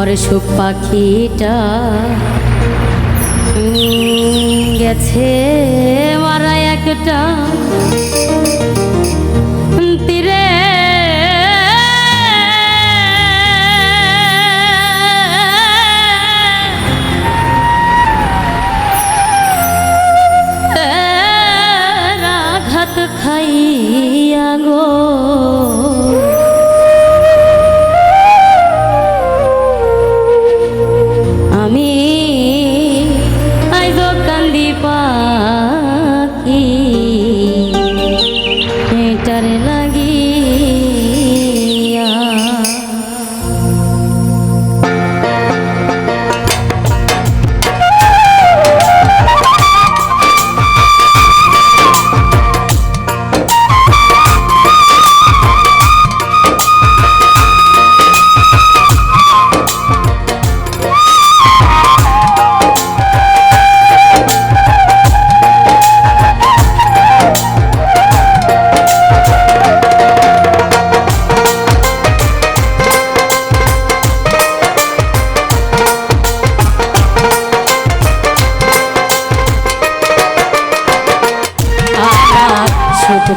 আমার সুখ পাখিটা গেছে মারা একটা খাইয়া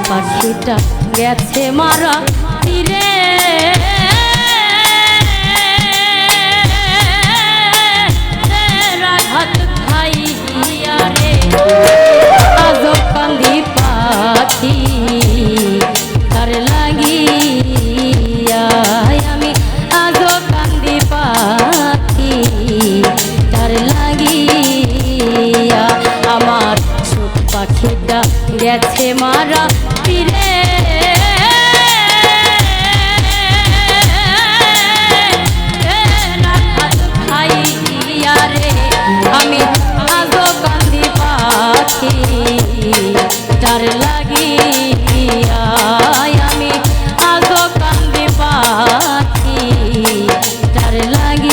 পাখিটা গেছে মারা তীরে রাঘাত খাইয়া রে।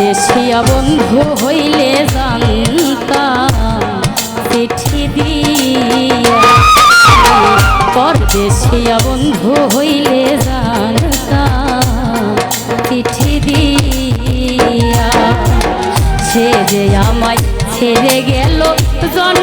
পরদেশিয়া বন্ধু হইলে দেশিয়া চিঠি দিয়া পরদেশিয়া বন্ধু হইলে জানতা চিঠি দিয়া। সে যে আমায় ছেড়ে গেল জন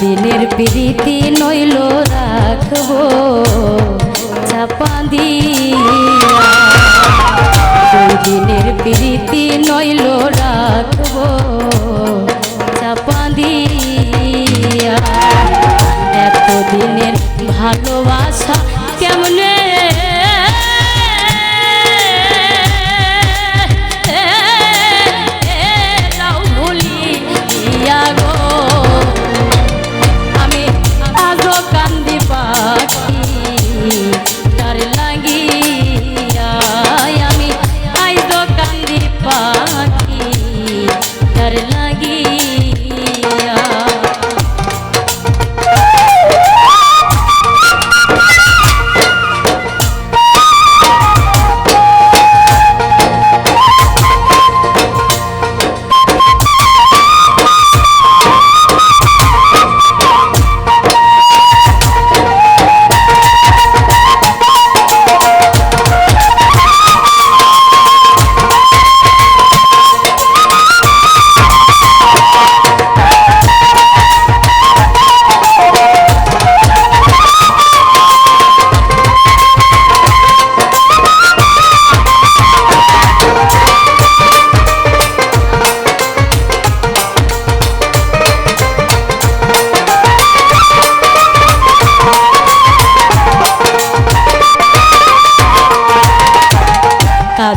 দিনের প্রীতি নইল রাখব চাপা দিয়া। দিনের প্রীতি নইল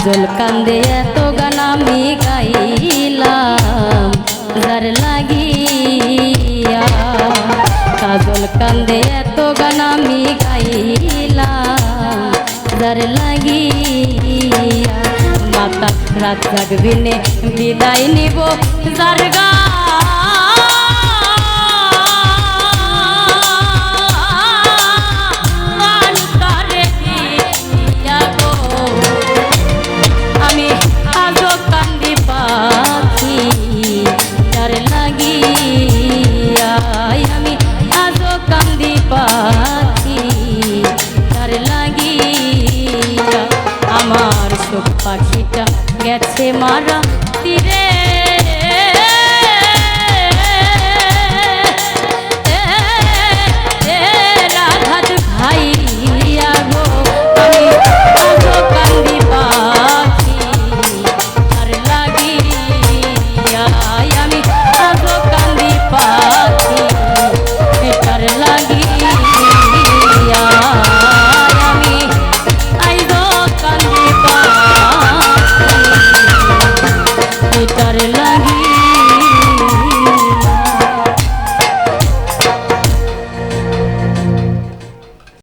কাজল কান্দে এত গান আমি গাইলাম। যার লাগিয়া কাজল কান্দে এত গান আমি গাইলাম। যার লাগিয়া মাতা রাত জাগবিনে বিদায় নিব। যার গা